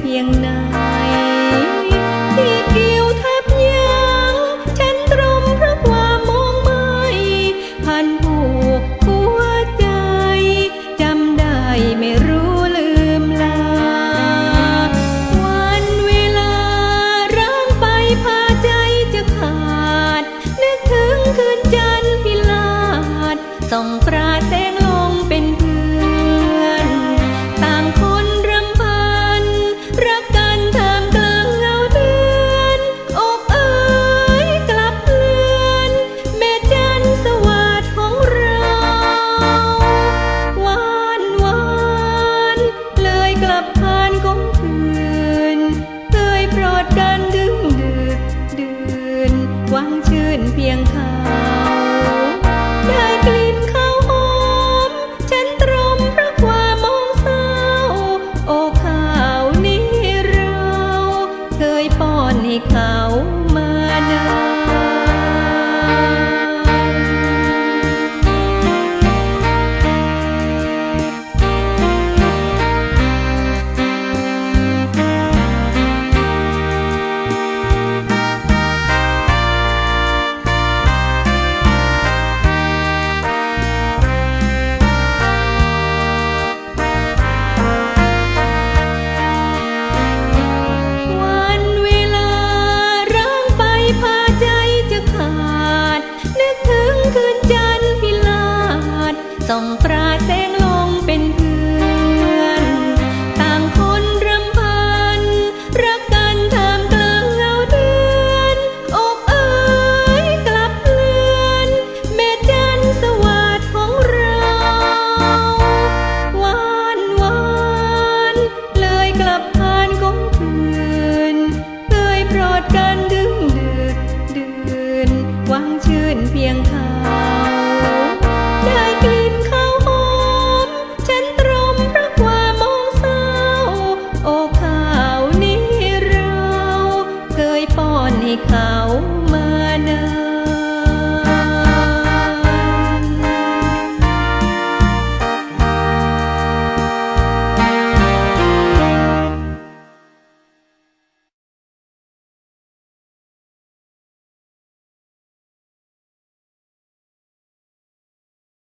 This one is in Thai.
เพียงไหนที่เกี่ยวทับยางฉันรมเพราะความมองไม่พันผูกหัวใจจำได้ไม่รู้ลืมลา วันเวลาร่างไปพาใจจะขาด นึกถึงคืนจันทร์พิลาดส่อง ให้เขามานา ส่งปราเซน ให้เขามาเนิ